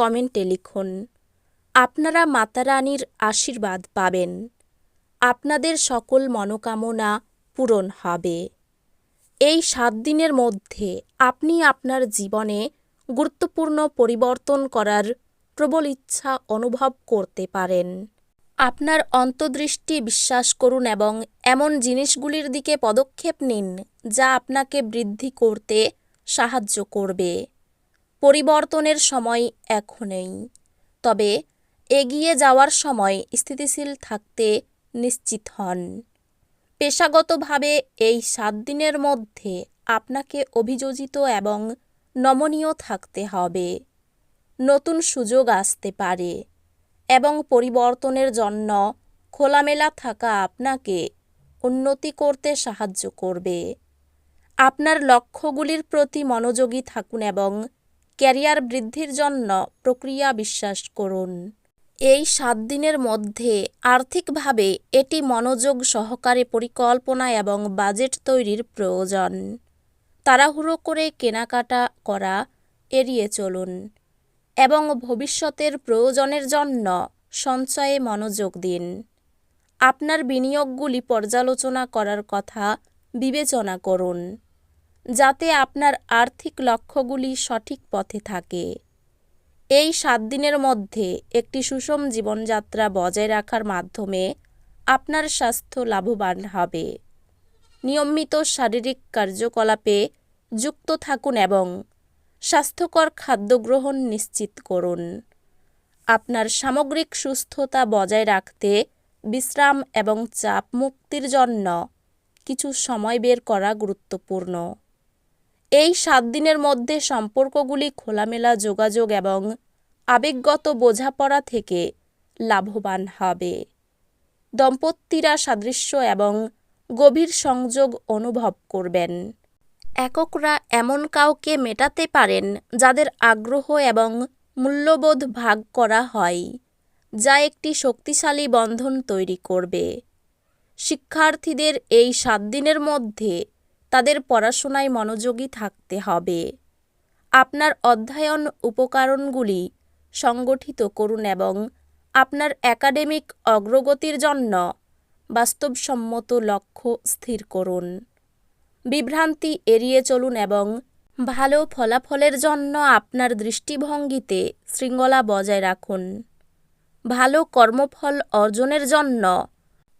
কমেন্টে লিখুন, আপনারা মাতা রানীর আশীর্বাদ পাবেন। আপনাদের সকল মনোকামনা পূরণ হবে। এই সাত দিনের মধ্যে আপনি আপনার জীবনে গুরুত্বপূর্ণ পরিবর্তন করার প্রবল ইচ্ছা অনুভব করতে পারেন। আপনার অন্তর্দৃষ্টি বিশ্বাস করুন এবং এমন জিনিসগুলির দিকে পদক্ষেপ নিন যা আপনাকে বৃদ্ধি করতে সাহায্য করবে। পরিবর্তনের সময় এখনই। তবে এগিয়ে যাওয়ার সময় স্থিতিশীল থাকতে নিশ্চিত হন। পেশাগতভাবে এই সাত দিনের মধ্যে আপনাকে অভিযোজিত এবং নমনীয় থাকতে হবে। নতুন সুযোগ আসতে পারে এবং পরিবর্তনের জন্য খোলামেলা থাকা আপনাকে উন্নতি করতে সাহায্য করবে। আপনার লক্ষ্যগুলির প্রতি মনোযোগী থাকুন এবং ক্যারিয়ার বৃদ্ধির জন্য প্রক্রিয়া বিশ্বাস করুন। এই সাত দিনের মধ্যে আর্থিকভাবে এটি মনোযোগ সহকারে পরিকল্পনা এবং বাজেট তৈরির প্রয়োজন। তাড়াহুড়ো করে কেনাকাটা করা এড়িয়ে চলুন এবং ভবিষ্যতের প্রয়োজনের জন্য সঞ্চয়ে মনোযোগ দিন। আপনার বিনিয়োগগুলি পর্যালোচনা করার কথা বিবেচনা করুন। যাতে আপনার আর্থিক লক্ষ্যগুলি সঠিক পথে থাকে। এই সাত দিনের মধ্যে একটি সুষম জীবনযাত্রা বজায় রাখার মাধ্যমে আপনার স্বাস্থ্য লাভবান হবে। নিয়মিত শারীরিক কার্যকলাপে যুক্ত থাকুন এবং স্বাস্থ্যকর খাদ্য গ্রহণ নিশ্চিত করুন। আপনার সামগ্রিক সুস্থতা বজায় রাখতে বিশ্রাম এবং চাপ মুক্তির জন্য কিছু সময় বের করা গুরুত্বপূর্ণ। এই সাত দিনের মধ্যে সম্পর্কগুলি খোলামেলা যোগাযোগ এবং আবেগগত বোঝাপড়া থেকে লাভবান হবে। দম্পতিরা সাদৃশ্য এবং গভীর সংযোগ অনুভব করবেন। এককরা এমন কাউকে মেটাতে পারেন যাদের আগ্রহ এবং মূল্যবোধ ভাগ করা হয়, যা একটি শক্তিশালী বন্ধন তৈরি করবে। শিক্ষার্থীদের এই সাত দিনের মধ্যে তাদের পড়াশোনায় মনোযোগী থাকতে হবে। আপনার অধ্যয়ন উপকরণগুলি সংগঠিত করুন এবং আপনার একাডেমিক অগ্রগতির জন্য বাস্তবসম্মত লক্ষ্য স্থির করুন। বিভ্রান্তি এড়িয়ে চলুন এবং ভালো ফলাফলের জন্য আপনার দৃষ্টিভঙ্গিতে শৃঙ্খলা বজায় রাখুন। ভালো কর্মফল অর্জনের জন্য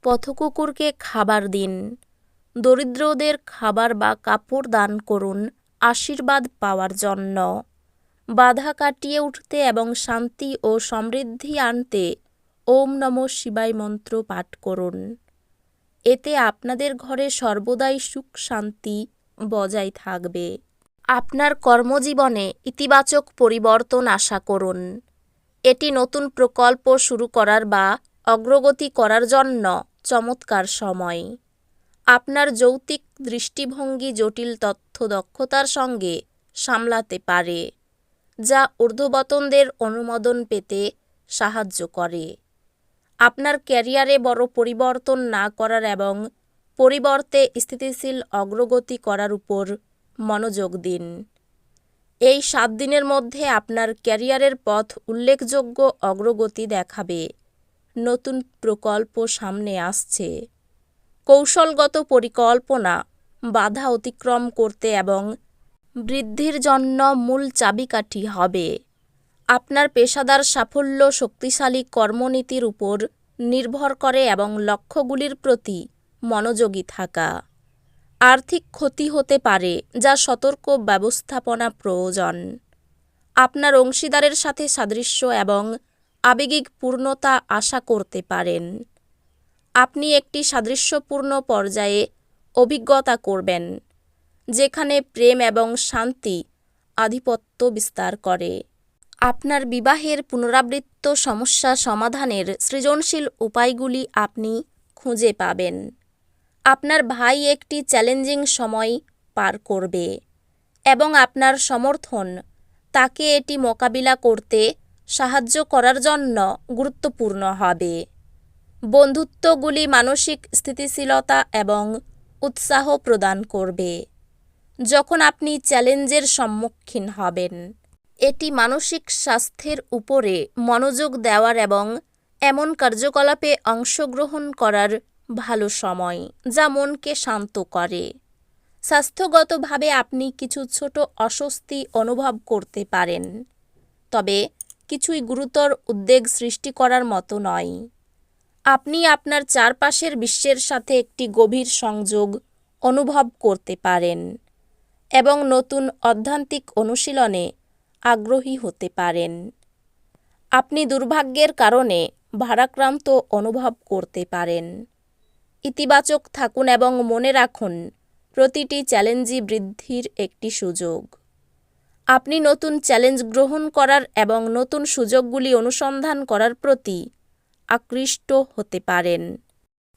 পথকুকুরকে খাবার দিন। দরিদ্রদের খাবার বা কাপড় দান করুন, আশীর্বাদ পাওয়ার জন্য। বাধা কাটিয়ে উঠতে এবং শান্তি ও সমৃদ্ধি আনতে ওম নম শিবায় মন্ত্র পাঠ করুন। এতে আপনাদের ঘরে সর্বদাই সুখ শান্তি বজায় থাকবে। আপনার কর্মজীবনে ইতিবাচক পরিবর্তন আশা করুন। এটি নতুন প্রকল্প শুরু করার বা অগ্রগতি করার জন্য চমৎকার সময়। আপনার যৌক্তিক দৃষ্টিভঙ্গি, জটিল তথ্য দক্ষতার সঙ্গে সামলাতে পারে, যা ঊর্ধ্ববতনদের অনুমোদন পেতে সাহায্য করে। আপনার ক্যারিয়ারে বড় পরিবর্তন না করার এবং পরিবর্তে স্থিতিশীল অগ্রগতি করার উপর মনোযোগ দিন। এই সাত দিনের মধ্যে আপনার ক্যারিয়ারের পথ উল্লেখযোগ্য অগ্রগতি দেখাবে। নতুন প্রকল্প সামনে আসছে। কৌশলগত পরিকল্পনা, বাধা অতিক্রম করতে এবং বৃদ্ধির জন্য মূল চাবিকাঠি হবে। আপনার পেশাদার সাফল্য শক্তিশালী কর্মনীতির উপর নির্ভর করে এবং লক্ষ্যগুলির প্রতি মনোযোগী থাকা। আর্থিক ক্ষতি হতে পারে, যা সতর্ক ব্যবস্থাপনা প্রয়োজন। আপনার অংশীদারের সাথে সাদৃশ্য এবং আবেগিক পূর্ণতা আশা করতে পারেন। আপনি একটি সাদৃশ্যপূর্ণ পর্যায়ে অভিজ্ঞতা করবেন, যেখানে প্রেম এবং শান্তি আধিপত্য বিস্তার করে। আপনার বিবাহের পুনরাবৃত্ত সমস্যা সমাধানের সৃজনশীল উপায়গুলি আপনি খুঁজে পাবেন। আপনার ভাই একটি চ্যালেঞ্জিং সময় পার করবে এবং আপনার সমর্থন তাকে এটি মোকাবিলা করতে সাহায্য করার জন্য গুরুত্বপূর্ণ হবে। বন্ধুত্বগুলি মানসিক স্থিতিশীলতা এবং উৎসাহ প্রদান করবে। যখন আপনি চ্যালেঞ্জের সম্মুখীন হবেন, এটি মানসিক স্বাস্থ্যের উপরে মনোযোগ দেওয়ার এবং এমন কার্যকলাপে অংশগ্রহণ করার ভালো সময়, যা মনকে শান্ত করে। স্বাস্থ্যগতভাবে আপনি কিছু ছোট অস্বস্তি অনুভব করতে পারেন, তবে কিছুই গুরুতর উদ্বেগ সৃষ্টি করার মতো নয়। আপনি আপনার চারপাশের বিশ্বের সাথে একটি গভীর সংযোগ অনুভব করতে পারেন এবং নতুন অধ্যান্তিক অনুশীলনে আগ্রহী হতে পারেন। আপনি দুর্ভাগ্যের কারণে ভারাক্রান্ত অনুভব করতে পারেন। ইতিবাচক থাকুন এবং মনে রাখুন, প্রতিটি চ্যালেঞ্জই বৃদ্ধির একটি সুযোগ। আপনি নতুন চ্যালেঞ্জ গ্রহণ করার এবং নতুন সুযোগগুলি অনুসন্ধান করার প্রতি আকৃষ্ট হতে পারেন।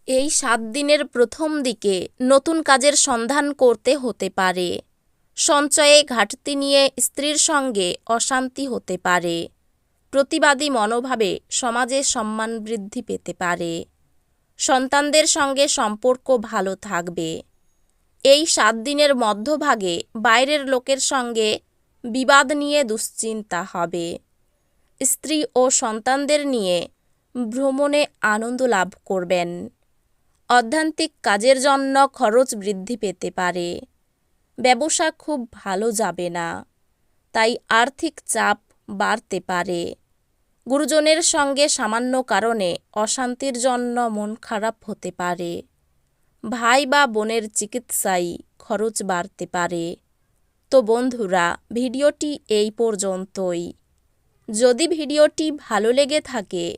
এই সাত দিনের প্রথম দিকে নতুন কাজের সন্ধান করতে হতে পারে। সঞ্চয়ে ঘাটতি নিয়ে স্ত্রীর সঙ্গে অশান্তি হতে পারে। প্রতিবাদী মনোভাবে সমাজে সম্মান বৃদ্ধি পেতে পারে। সন্তানদের সঙ্গে সম্পর্ক ভালো থাকবে। এই সাত দিনের মধ্যভাগে বাইরের লোকের সঙ্গে বিবাদ নিয়ে দুশ্চিন্তা হবে। স্ত্রী ও সন্তানদের নিয়ে ভ্রমণে আনন্দ লাভ করবেন। অধ্যান্তিক কাজের জন্য খরচ বৃদ্ধি পেতে পারে। ব্যবসা খুব ভালো যাবে না, তাই আর্থিক চাপ বাড়তে পারে। গুরুজনের সঙ্গে সামান্য কারণে অশান্তির জন্য মন খারাপ হতে পারে। ভাই বা বোনের চিকিৎসায় খরচ বাড়তে পারে। তো বন্ধুরা, ভিডিওটি এই পর্যন্তই। যদি ভিডিওটি ভালো লেগে থাকে